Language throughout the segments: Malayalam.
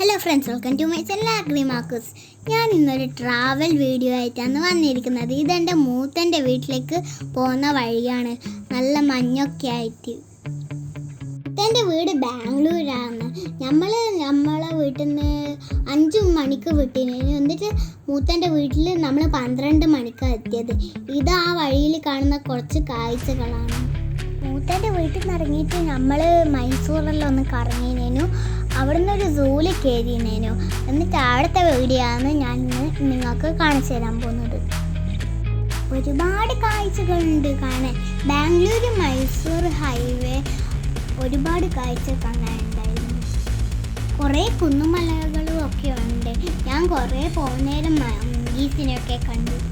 Hello friends welcome to my channel agri മാക്കൂസ് ഞാൻ ഇന്നൊരു ട്രാവൽ വീഡിയോ ആയിട്ടാണ് വന്നിരിക്കുന്നത്. ഇതെന്റെ മൂത്തന്റെ വീട്ടിലേക്ക് പോകുന്ന വഴിയാണ്. നല്ല മഞ്ഞൊക്കെ ആയിട്ട്. മൂത്തന്റെ വീട് ബാംഗ്ലൂരാണ്. നമ്മൾ നമ്മളെ വീട്ടിൽ നിന്ന് അഞ്ച് മണിക്ക് വിട്ടിന്. എന്നിട്ട് മൂത്തന്റെ വീട്ടിൽ നമ്മൾ പന്ത്രണ്ട് മണിക്ക് എത്തിയത്. ഇത് ആ വഴിയിൽ കാണുന്ന കുറച്ച് കാഴ്ചകളാണ്. മൂത്തന്റെ വീട്ടിൽ നിന്ന് ഇറങ്ങിയിട്ട് നമ്മൾ മൈസൂറിലൊന്ന് കറങ്ങിനേനു. അവിടുന്ന് ഒരു സൂൽ കയറിനേനു എന്നിട്ട് അവിടുത്തെ വീഡിയോ ആണ് ഞാൻ ഇന്ന് നിങ്ങൾക്ക് കാണിച്ചു തരാൻ പോകുന്നത്. ഒരുപാട് കാഴ്ചകളുണ്ട് കാണാൻ. ബാംഗ്ലൂർ മൈസൂർ ഹൈവേ ഒരുപാട് കാഴ്ച കാണാനുണ്ടായിരുന്നു. കുറേ കുന്നുമലകളും ഒക്കെ ഉണ്ട്. ഞാൻ കുറേ പോകുന്നേരം മങ്കീസിനെയൊക്കെ കണ്ടു.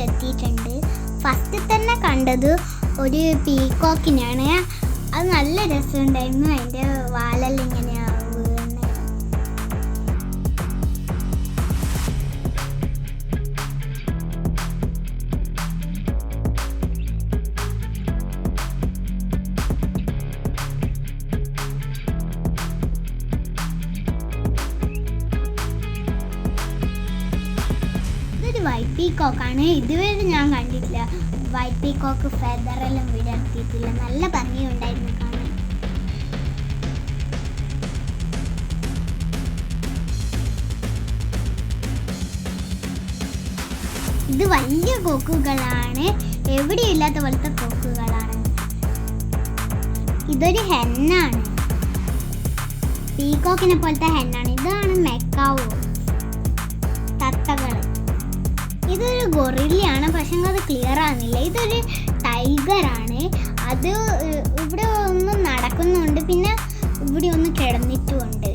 എത്തിയിട്ടുണ്ട് ഫസ്റ്റ് തന്നെ കണ്ടത് ഒരു പീക്കോക്കിനെയാണ് അത് നല്ല രസമുണ്ടായിരുന്നു. അതിന്റെ വാലെല്ലാം ഇങ്ങനെ പീക്കോക്കാണ്. ഇതുവരെ ഞാൻ കണ്ടിട്ടില്ല. വൈറ്റ് പീക്കോക്ക് ഫെദറെല്ലാം വിടർത്തിയിട്ടില്ല. നല്ല ഭംഗിയുണ്ടായിരുന്നു കാണാൻ. ഇത് വലിയ കൊക്കുകളാണ്. എവിടെയില്ലാത്ത പോലത്തെ കൊക്കുകളാണ്. ഇതൊരു ഹെന്നാണ്. പീകോക്കിനെ പോലത്തെ ഹെന്നാണ്. ഇതാണ് മെക്കാവോ. ഇതൊരു ഗൊറില്ലയാണ്. പക്ഷെ അത് ക്ലിയർ ആകുന്നില്ല ഇതൊരു ടൈഗറാണ് അത് ഇവിടെ ഒന്ന് നടക്കുന്നുണ്ട്. പിന്നെ ഇവിടെ ഒന്ന് കിടന്നിട്ടുമുണ്ട്.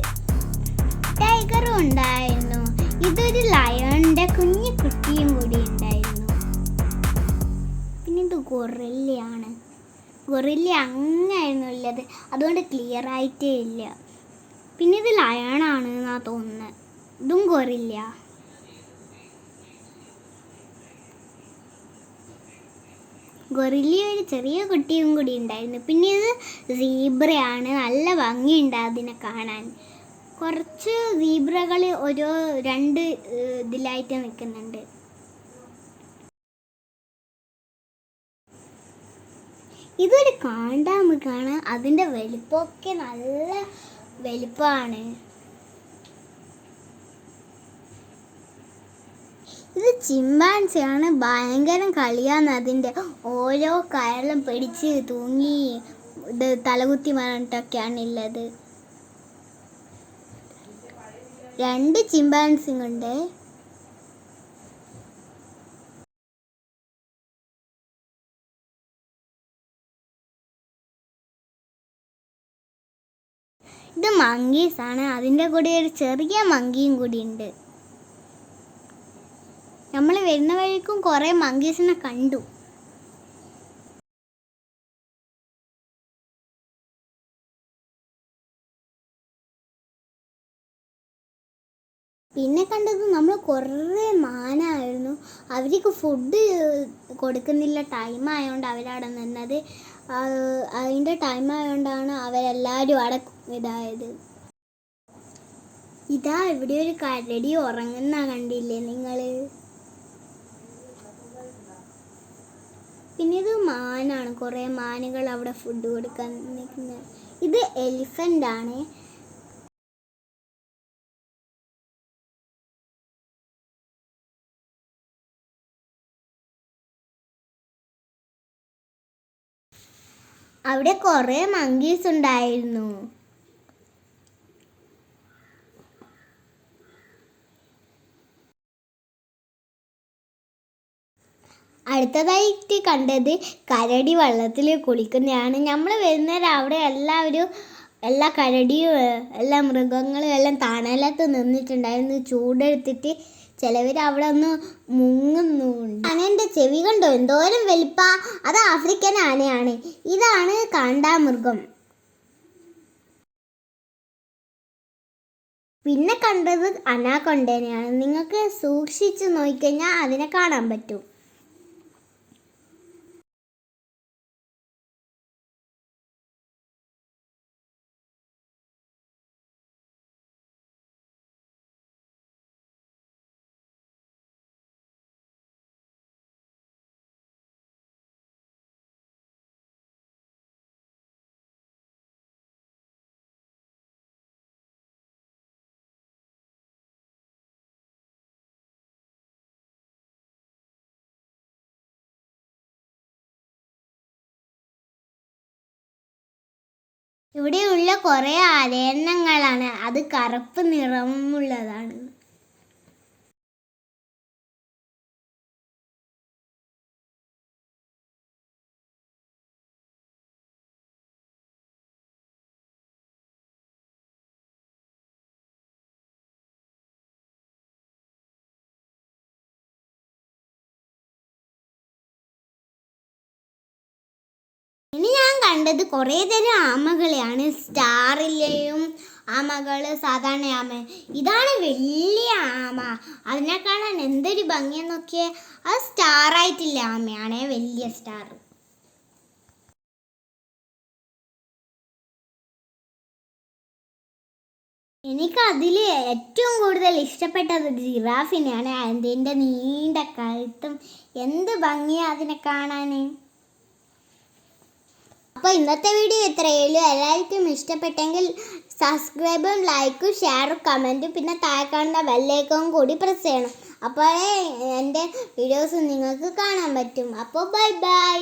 ടൈഗറും ഉണ്ടായിരുന്നു. ഇതൊരു ലയണിന്റെ കുഞ്ഞു കുട്ടിയും കൂടി ഉണ്ടായിരുന്നു. പിന്നെ ഇത് ഗൊറില്ലയാണ്. ഗൊറില്ല അങ്ങായിരുന്നു ഉള്ളത്. അതുകൊണ്ട് ക്ലിയർ ആയിട്ടേ ഇല്ല. പിന്നെ ഇത് ലയണാണ് എന്നാ തോന്നുന്നത് ഇതും ഗൊറില്ല. ഗൊറില്ല ഒരു ചെറിയ കുട്ടിയും കൂടി ഉണ്ടായിരുന്നു. പിന്നെ ഇത് സീബ്രയാണ് നല്ല ഭംഗിയുണ്ട് അതിനെ കാണാൻ. കുറച്ച് സീബ്രകൾ ഓരോ രണ്ട് ഇതിലായിട്ട് നിൽക്കുന്നുണ്ട്. ഇതൊരു കാണ്ടാമൃഗമാണ് അതിന്റെ വലിപ്പമൊക്കെ നല്ല വലിപ്പമാണ്. ഇത് ചിമ്പാൻസിയാണ് ഭയങ്കരം കളിയാന്ന് അതിന്റെ ഓരോ കയറിലും പിടിച്ച് തൂങ്ങി ഇത് തലകുത്തി മറിഞ്ഞിട്ടൊക്കെയാണ് ഉള്ളത് രണ്ട് ചിമ്പാൻസിങ്ങുണ്ട് ഇത് മങ്കീസ് ആണ് അതിന്റെ കൂടെ ഒരു ചെറിയ മങ്കിയും കൂടി ഉണ്ട്. നമ്മൾ വരുന്ന വഴിക്കും കുറേ മങ്കീസിനെ കണ്ടു. പിന്നെ കണ്ടത് നമ്മൾ കുറേ മാനായിരുന്നു. അവർക്ക് ഫുഡ് കൊടുക്കുന്നില്ല. ടൈം ആയതുകൊണ്ട് അവരവിടെ നിന്നത്. അതിന്റെ ടൈം ആയതുകൊണ്ടാണ് അവരെല്ലാവരും അവിടെ ഇതായത്. ഇതാ ഇവിടെ ഒരു കരടി ഉറങ്ങുന്ന കണ്ടില്ലേ നിങ്ങൾ പിന്നെ ഇത് മാനാണ്. കുറേ മാനുകൾ അവിടെ ഫുഡ് കൊടുക്കാൻ നിൽക്കുന്നത് ഇത് എലിഫന്റ് ആണ്. അവിടെ കുറേ മങ്കീസ് ഉണ്ടായിരുന്നു. അടുത്തതായിട്ട് കണ്ടത് കരടി വള്ളത്തിൽ കുളിക്കുന്നതാണ്. നമ്മൾ വരുന്നേരം അവിടെ എല്ലാവരും എല്ലാ കരടിയും എല്ലാ മൃഗങ്ങളും എല്ലാം തണലത്ത് നിന്നിട്ടുണ്ടായിരുന്നു. ചൂടെടുത്തിട്ട് ചിലവർ അവിടെ ഒന്ന് മുങ്ങുന്നുണ്ട്. അങ്ങനെ ചെവി കണ്ടോ? എന്തോരം വലിപ്പ. അത് ആഫ്രിക്കൻ ആനയാണ്. ഇതാണ് കാണ്ടാമൃഗം പിന്നെ കണ്ടത് അനാക്കൊണ്ടേനെയാണ് നിങ്ങൾക്ക് സൂക്ഷിച്ച് നോക്കിക്കഴിഞ്ഞാൽ അതിനെ കാണാൻ പറ്റും. ഇവിടെയുള്ള കുറേ അരയന്നങ്ങളാണ് അത് കറുപ്പ് നിറമുള്ളതാണ്. കണ്ടത് കുറേ തരം ആമകളെയാണ്. സ്റ്റാറിലെയും ആമകൾ സാധാരണ ആമ. ഇതാണ് വലിയ ആമ. അതിനെ കാണാൻ എന്തൊരു ഭംഗിയെന്നൊക്കെ അത് സ്റ്റാറായിട്ടില്ല ആമയാണ്. വലിയ സ്റ്റാർ. എനിക്ക് അതിൽ ഏറ്റവും കൂടുതൽ ഇഷ്ടപ്പെട്ടത് ജിറാഫിനെയാണ്. അതിന്റെ നീണ്ട കഴുത്തും എന്ത് ഭംഗിയാണ് അതിനെ കാണാൻ അപ്പോൾ ഇന്നത്തെ വീഡിയോ ഇത്രയേലും എല്ലാവർക്കും ഇഷ്ടപ്പെട്ടെങ്കിൽ സബ്സ്ക്രൈബും ലൈക്കും ഷെയറും കമന്റും പിന്നെ താഴെ കാണുന്ന ബെല്ലേക്കും കൂടി പ്രസ് ചെയ്യണം. അപ്പോഴേ എന്റെ വീഡിയോസ് നിങ്ങൾക്ക് കാണാൻ പറ്റും. അപ്പോൾ ബൈ ബൈ